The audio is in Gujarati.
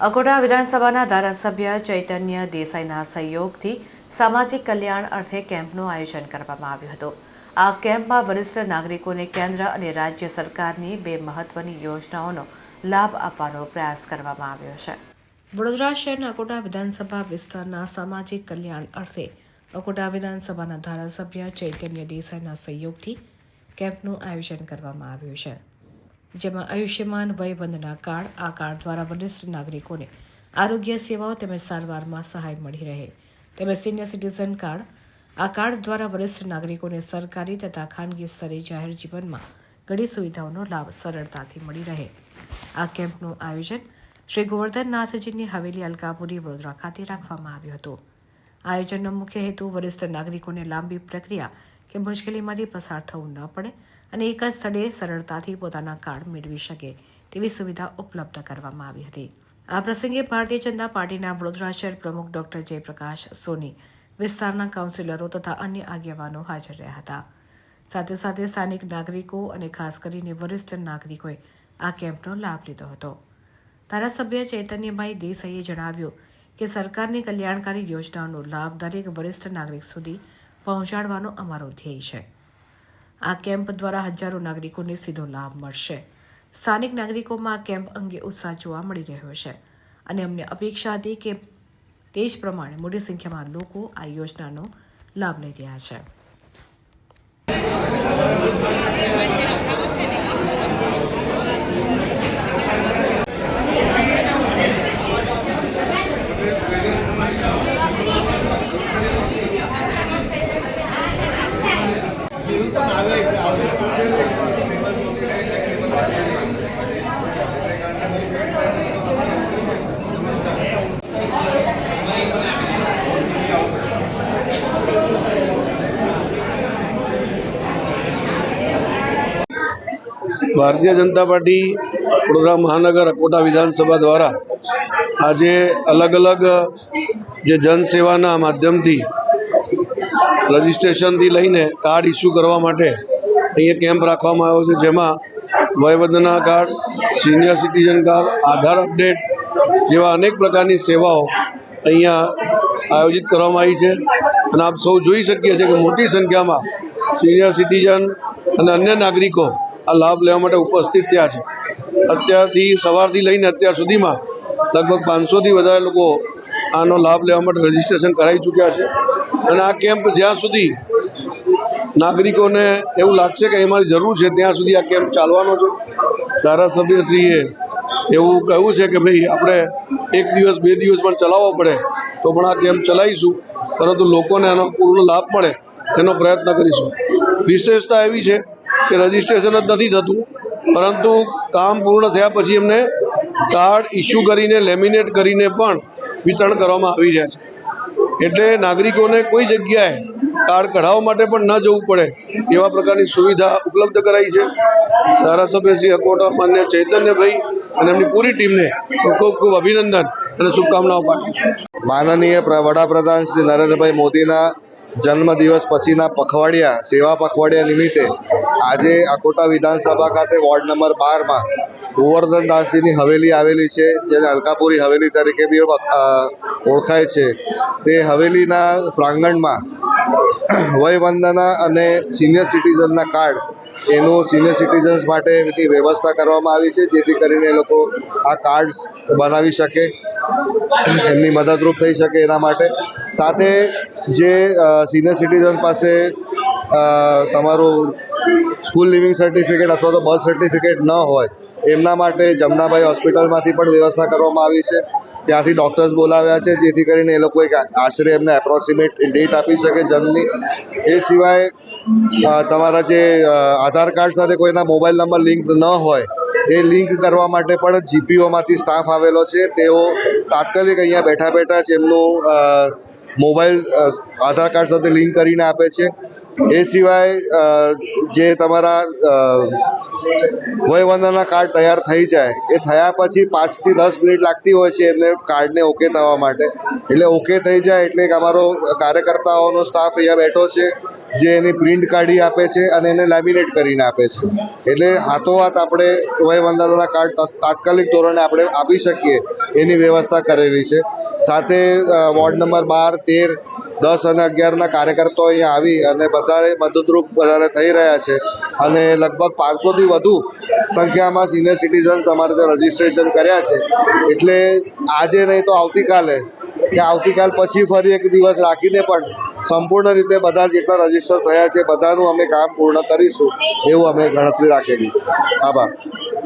અકોટા વિધાનસભાના ધારાસભ્ય ચૈતન્ય દેસાઈના સહયોગથી સામાજિક કલ્યાણ અર્થે કેમ્પનું આયોજન કરવામાં આવ્યું હતું. આ કેમ્પમાં વરિષ્ઠ નાગરિકોને કેન્દ્ર અને રાજ્ય સરકારની બે મહત્વની યોજનાઓનો લાભ આપવાનો પ્રયાસ કરવામાં આવ્યો છે. વડોદરા શહેરના અકોટા વિધાનસભા વિસ્તારના સામાજિક કલ્યાણ અર્થે અકોટા વિધાનસભાના ધારાસભ્ય ચૈતન્ય દેસાઈના સહયોગથી કેમ્પનું આયોજન કરવામાં આવ્યું છે. જેમાં આયુષ્યમાન વયવંદના કાર્ડ, આ કાર્ડ દ્વારા વરિષ્ઠ નાગરિકોને આરોગ્ય સેવાઓ તેમજ સારવારમાં સહાય મળી રહે. તેમજ સિનિયર સિટીઝન કાર્ડ, આ કાર્ડ દ્વારા વરિષ્ઠ નાગરિકોને સરકારી તથા ખાનગી સ્તરે જાહેર જીવનમાં ઘણી સુવિધાઓનો લાભ સરળતાથી મળી રહે. આ કેમ્પનું આયોજન શ્રી ગોવર્ધનનાથજીની હવેલી અલકાપુરી વડોદરા ખાતે રાખવામાં આવ્યું હતું. આયોજનનો મુખ્ય હેતુ વરિષ્ઠ નાગરિકોને લાંબી પ્રક્રિયા કે મુશ્કેલીમાંથી પસાર થવું ન પડે અને એક જ સ્થળે સરળતાથી પોતાના કાર્ડ મેળવી શકે તેવી સુવિધા ઉપલબ્ધ કરવામાં આવી હતી. આ પ્રસંગે ભારતીય જનતા પાર્ટીના વડોદરા શહેર પ્રમુખ ડોક્ટર જયપ્રકાશ સોની, વિસ્તારના કાઉન્સિલરો તથા અન્ય આગેવાનો હાજર રહ્યા હતા. સાથે સાથે સ્થાનિક નાગરિકો અને ખાસ કરીને વરિષ્ઠ નાગરિકોએ આ કેમ્પનો લાભ લીધો હતો. ધારાસભ્ય ચૈતન્યભાઈ દેસાઈએ જણાવ્યું કે સરકારની કલ્યાણકારી યોજનાઓનો લાભ દરેક વરિષ્ઠ નાગરિક સુધી પહોંચાડવાનો અમારો ધ્યેય છે. આ કેમ્પ દ્વારા હજારો નાગરિકોને સીધો લાભ મળશે. સ્થાનિક નાગરિકોમાં આ કેમ્પ અંગે ઉત્સાહ જોવા મળી રહ્યો છે અને અમને અપેક્ષા હતી કે તે જ પ્રમાણે મોટી સંખ્યામાં લોકો આ યોજનાનો લાભ લઈ રહ્યા છે. ભારતીય જનતા પાર્ટી વડોદરા મહાનગર અકોટા વિધાનસભા દ્વારા આજે અલગ અલગ જે જનસેવાના માધ્યમથી રજિસ્ટ્રેશનથી લઈને કાર્ડ ઇસ્યુ કરવા માટે અહીંયા કેમ્પ રાખવામાં આવ્યો છે, જેમાં Vayvandana card, senior citizen card, Aadhaar update જેવા અનેક પ્રકારની સેવાઓ અહીંયા આયોજિત કરવામાં આવી છે. અને આપ સૌ જોઈ શકીએ છીએ કે મોટી સંખ્યામાં સિનિયર સિટીઝન અને અન્ય નાગરિકો આ લાભ લેવા માટે ઉપસ્થિત થયા છે. અત્યારથી સવારથી લઈને અત્યાર સુધીમાં લગભગ પાંચસોથી વધારે લોકો આનો લાભ લેવા માટે રજીસ્ટ્રેશન કરાવી ચૂક્યા છે. અને આ કેમ્પ જ્યાં સુધી નાગરિકોને એવું લાગશે કે અમારી જરૂર છે, ત્યાં સુધી આ કેમ્પ ચાલવાનો છે. ધારાસભ્યશ્રીએ એવું કહ્યું છે કે ભાઈ, આપણે એક દિવસ, બે દિવસ પણ ચલાવવો પડે તો પણ આ કેમ્પ ચલાવીશું, પરંતુ લોકોને આનો પૂર્ણ લાભ મળે એનો પ્રયત્ન કરીશું. વિશેષતા એવી છે કે રજિસ્ટ્રેશન જ નથી થતું. પરંતુ કામ પૂર્ણ થયા પછી એમને કાર્ડ ઇસ્યુ કરીને લેમિનેટ કરીને પણ વિતરણ કરવામાં આવી રહ્યા છે. એટલે નાગરિકોને કોઈ જગ્યાએ કાર્ડ કઢાવવા માટે પણ ન જવું પડે એવા પ્રકારની સુવિધા ઉપલબ્ધ કરાઈ છે. ધારાસભ્ય શ્રી અકોટા, માન્ય ચૈતન્યભાઈ અને એમની પૂરી ટીમને ખૂબ ખૂબ અભિનંદન અને શુભકામનાઓ પાઠવું છું. માનનીય વડાપ્રધાન શ્રી નરેન્દ્રભાઈ મોદીના જન્મદિવસ પછીના પખવાડિયા, સેવા પખવાડિયા નિમિત્તે આજે અકોટા વિધાનસભા ખાતે વોર્ડ નંબર બારમાં ગોવર્ધનદાસજીની હવેલી આવેલી છે, જેને અલકાપુરી હવેલી તરીકે બી ઓળખાય છે. તે હવેલીના પ્રાંગણમાં વયવંદના અને સિનિયર સિટીઝનના કાર્ડ, એનું સિનિયર સિટીઝન્સ માટેની વ્યવસ્થા કરવામાં આવી છે, જેથી કરીને એ લોકો આ કાર્ડ્સ બનાવી શકે, એમની મદદરૂપ થઈ શકે એના માટે. સાથે જે સિનિયર સિટીઝન પાસે તમારું સ્કૂલ લિવિંગ સર્ટિફિકેટ અથવા તો બર્થ સર્ટિફિકેટ ન હોય, એમના માટે જમનાભાઈ હોસ્પિટલમાંથી પણ વ્યવસ્થા કરવામાં આવી છે. ત્યાંથી ડૉક્ટર્સ બોલાવ્યા છે, જેથી કરીને એ લોકો એક આશરે એમને એપ્રોક્સિમેટ ડેટ આપી શકે જન્મની એ સિવાય તમારા જે આધાર કાર્ડ સાથે કોઈના મોબાઈલ નંબર લિંક ન હોય, એ લિંક કરવા માટે પણ જીપીઓમાંથી સ્ટાફ આવેલો છે. તેઓ તાત્કાલિક અહીંયા બેઠા બેઠા જ એમનું મોબાઈલ આધાર કાર્ડ સાથે લિંક કરીને આપે છે. એ સિવાય જે તમારા વયવંદના કાર્ડ તૈયાર થઈ જાય, એ થયા પછી પાંચથી દસ મિનિટ લાગતી હોય છે એમને કાર્ડને ઓકે થવા માટે. એટલે ઓકે થઈ જાય એટલે અમારો કાર્યકર્તાઓનો સ્ટાફ અહીંયા બેઠો છે, જે એની પ્રિન્ટ કાઢી આપે છે અને એને લેમિનેટ કરીને આપે છે. એટલે હાથોહાથ આપણે વયવંદનના કાર્ડ તાત્કાલિક ધોરણે આપણે આપી શકીએ. એની વ્યવસ્થા કરેલી છે. સાથે વોર્ડ નંબર બાર, તેર, દસ અને અગિયારના કાર્યકર્તાઓ અહીંયા આવી અને બધાએ મદદરૂપ બધાને થઈ રહ્યા છે. અને લગભગ પાંચસોથી વધુ સંખ્યામાં સિનિયર સિટીઝન્સ અમારે ત્યાં રજીસ્ટ્રેશન કર્યા છે. એટલે આજે નહીં તો આવતીકાલે, કે આવતીકાલ પછી ફરી એક દિવસ રાખીને પણ સંપૂર્ણ રીતે બધા જેટલા રજિસ્ટર થયા છે બધાનું અમે કામ પૂર્ણ કરીશું એવું અમે ગણતરી રાખેલી છે. આભાર.